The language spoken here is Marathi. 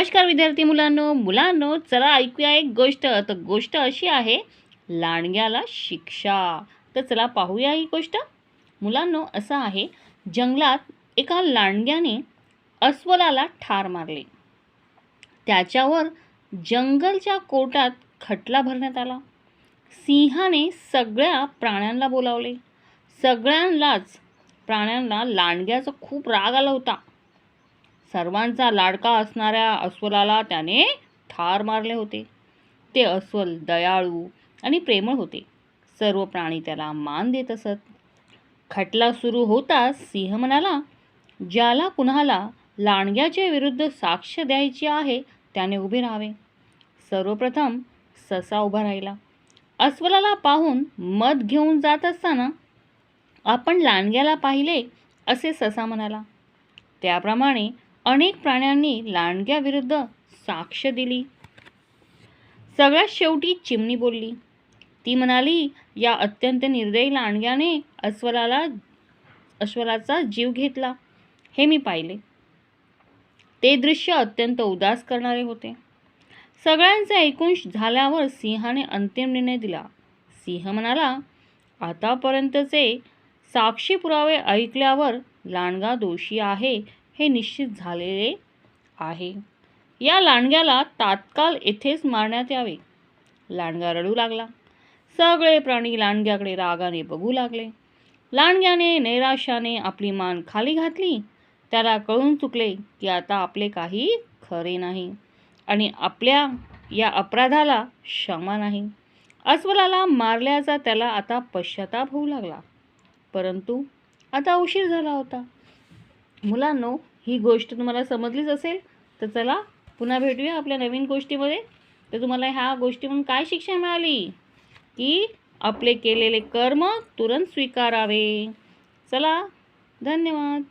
नमस्कार विद्यार्थी मुलांनो. मुलांनो चला ऐकूया एक गोष्ट. तर गोष्ट अशी आहे लांडग्याला शिक्षा. तर चला पाहूया ही गोष्ट. मुलांनो असं आहे जंगलात एका लांडग्याने अस्वलाला ठार मारले. त्याच्यावर जंगलच्या कोर्टात खटला भरण्यात आला. सिंहाने सगळ्या प्राण्यांना बोलावले. सगळ्यांनाच प्राण्यांना लांडग्याचा खूप राग आला होता. सर्वांचा लाडका असणाऱ्या अस्वलाला त्याने ठार मारले होते. ते अस्वल दयाळू आणि प्रेमळ होते. सर्व प्राणी त्याला मान देत असत. खटला सुरू होताच सिंह म्हणाला ज्याला कुणाला लांडग्याच्या विरुद्ध साक्ष द्यायची आहे त्याने उभे राहावे. सर्वप्रथम ससा उभा राहिला. अस्वलाला पाहून मत घेऊन जात असताना आपण लांडग्याला पाहिले असे ससा म्हणाला. त्याप्रमाणे अनेक प्राण्यांनी लांडग्याविरुद्ध साक्ष दिली. सगळ्यात शेवटी चिमणी बोलली. ती म्हणाली या अत्यंत निर्दयी लांडग्याने अस्वलाला अस्वलाचा जीव घेतला. हे मी पाहिले. ते दृश्य अत्यंत उदास करणारे होते. सगळ्यांचे ऐकून झाल्यावर सिंहाने अंतिम निर्णय दिला. सिंह म्हणाला आतापर्यंतचे साक्षी पुरावे ऐकल्यावर लांडगा दोषी आहे. हे निश्चित झालेले आहे. या लांडग्याला तात्काळ येथेच मारण्यात यावे. लांडगा रडू लागला. सगळे प्राणी लांडग्याकडे रागाने बघू लागले. लांडग्याने नैराश्याने आपली मान खाली घातली. त्याला कळून चुकले की आता आपले काही खरे नाही आणि आपल्या या अपराधाला क्षमा नाही. अस्वलाला मारल्याचा त्याला आता पश्चाताप होऊ लागला. परंतु आता उशीर झाला होता. मुलांनो ही गोष्ट तुम्हाला समजलीच असेल तर चला पुन्हा भेटूया आपल्या नवीन गोष्टीमध्ये. तर तुम्हाला ह्या गोष्टीमधून काय शिक्षा मिळाली? की आपले केलेले कर्म तुरंत स्वीकारावे. चला धन्यवाद.